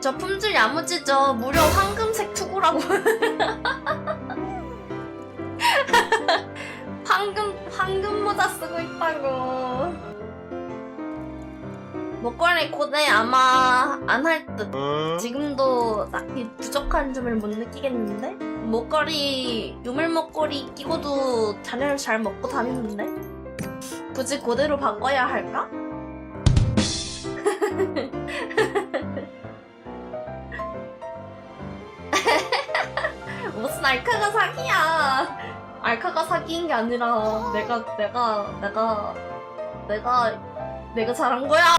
저 품질 야무지죠. 무려 황금색 투구라고. 황금 황금 모자 쓰고 있다고. 목걸이 고대 아마 안 할 듯. 지금도 딱히 부족한 점을 못 느끼겠는데? 목걸이, 유물 목걸이 끼고도 자네를 잘 먹고 다니는데? 굳이 고대로 바꿔야 할까? 알카가 사기야? 알카가 사기인 게 아니라 내가 내가 내가 내가 내가 잘한 거야.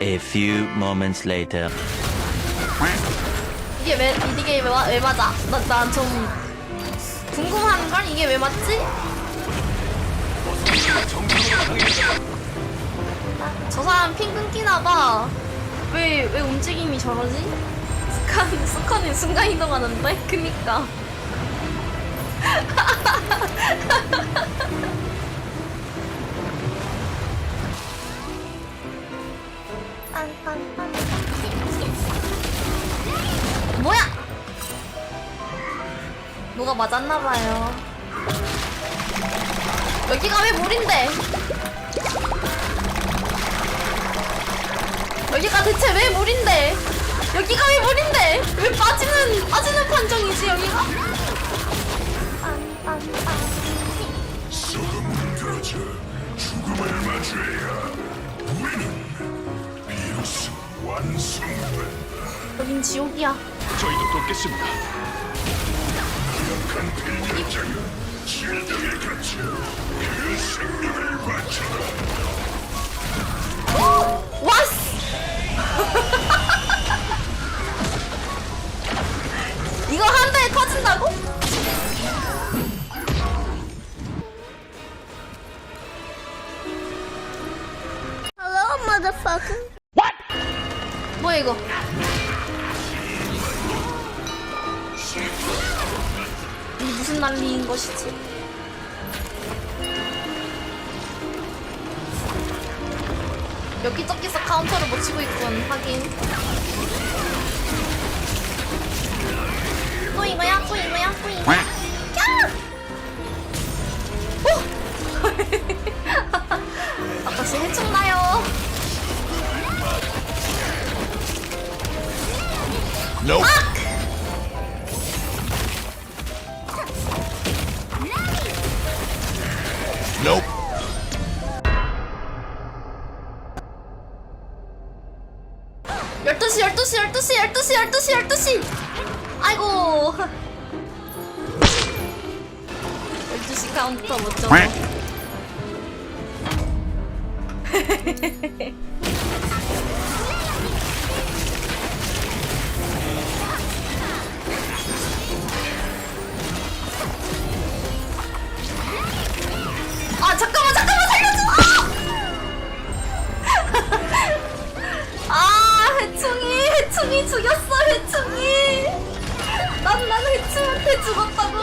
A few moments later. 이게 왜 이게 왜, 마- 왜 맞아? 나나좀 궁금한 걸 이게 왜 맞지? 저 사람 핑 끊기나 봐. 왜 왜 움직임이 저러지? 스칸 스칸이 순간 이동하는데? 그니까. 뭐야? 뭐가 맞았나봐요. 여기가 왜 물인데? 여기가 대체 왜 물인데? 여기가 왜 물인데? 왜 빠지는 빠지는 판정이지 여기가? 그렇죠. 죽음을 맞이해야 우리는 비로소 완성된다. 여긴 지옥이야. 저희도 돕겠습니다. 약한 필력자가 질병에 갇혀 그 생명을 바쳐라. 와스! 이거 한 대에 터진다고? Hello, motherfucker. 뭐야 이거? 이게 무슨 난리인 것이지? 여기저기서 카운터를 못 치고 있군 하긴 또 이거야? 또 이거야? 또 이거야 야! 12시 12시 12시 12시 12시 12시. 아이고. 12시 카운터 멋져 난난 해충한테 죽었다고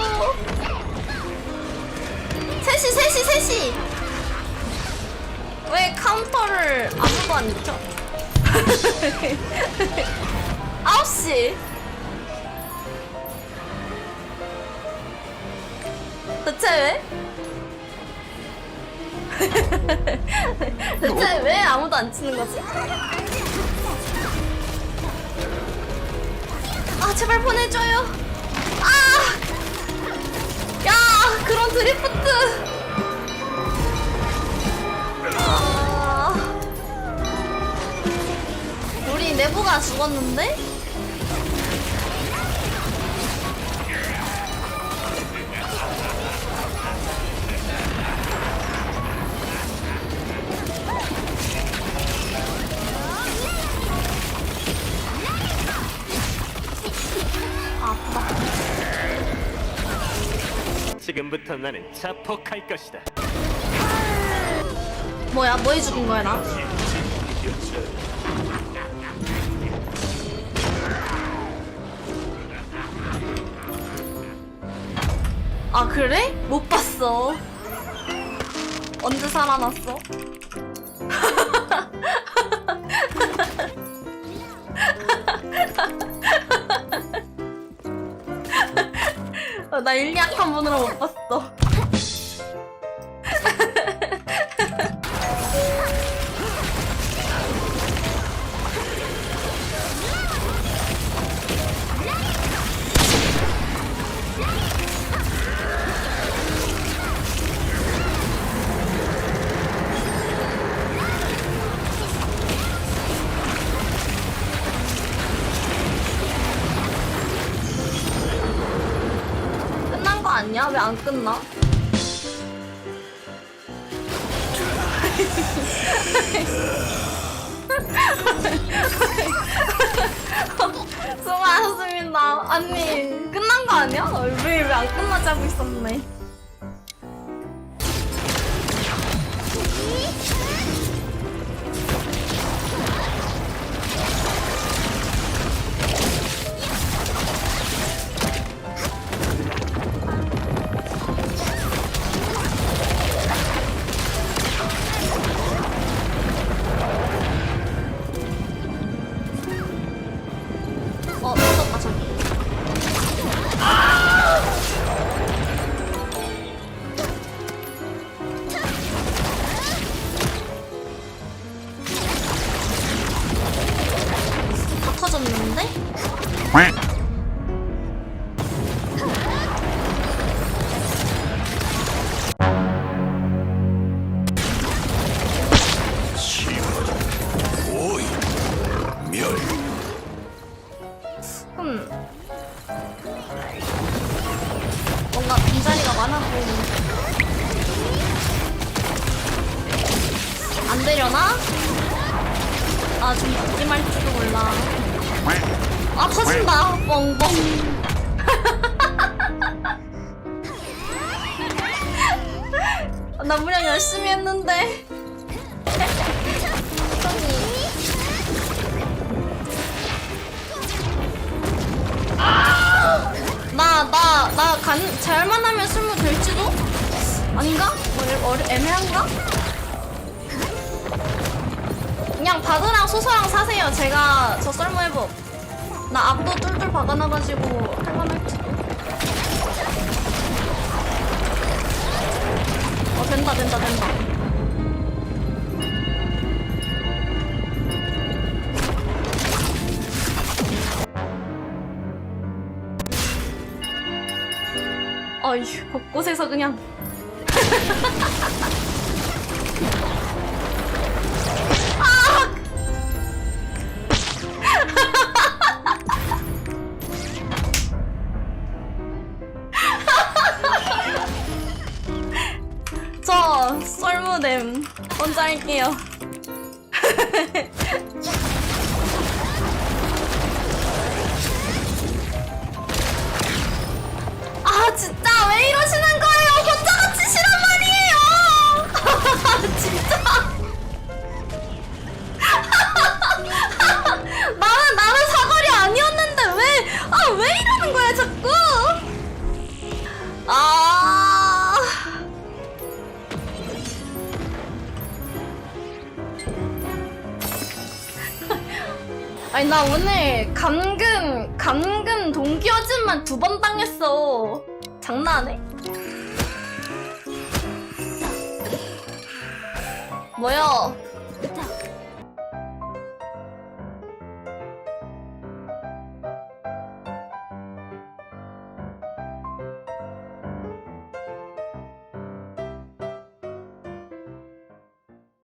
셋이 셋이 셋이 왜 카운터를 아무도 안 켜? 아홉 시 대체 왜? 대체 왜 아무도 안 치는 거지? 아 제발 보내줘요. 아, 야 그런 드리프트. 아, 우리 내부가 죽었는데? 지금부터 나는 자폭할 것이다. 뭐야 뭐해 죽인 거야 나? 아 그래? 못 봤어. 언제 살아났어? 나 일리아칸 분으로 못 봤어. 아니야? 왜 안 끝나? 수고하셨습니다. 아니, 끝난 거 아니야? 왜, 왜 안 끝나지 하고 있었네. 음. 뭔가 빈자리가 많아 보이는데. 안 되려나? 아, 좀 느낌할지도 몰라. 아, 터진다. 뻥뻥. 나 무려 열심히 했는데. 나, 나, 나, 간, 잘만 하면 술무 될지도? 아닌가? 뭐, 애- 어려, 애매한가? 그냥 바드랑 소서랑 사세요. 제가 저 썰무 해보. 나 앞도 뚫뚫 박아놔가지고 할만할지도. 어, 된다, 된다, 된다. 어휴, 곳곳에서 그냥. 혼자 할게요. 아 진짜 왜 이러시는 거예요? 혼자 같이 시란 말이에요. 진짜. 나는 나는 사거리 아니었는데 왜? 아 왜 이러는 거야 자꾸? 아. 아니 나 오늘 감금 감금 동기어진만 두 번 당했어. 장난해? 뭐야?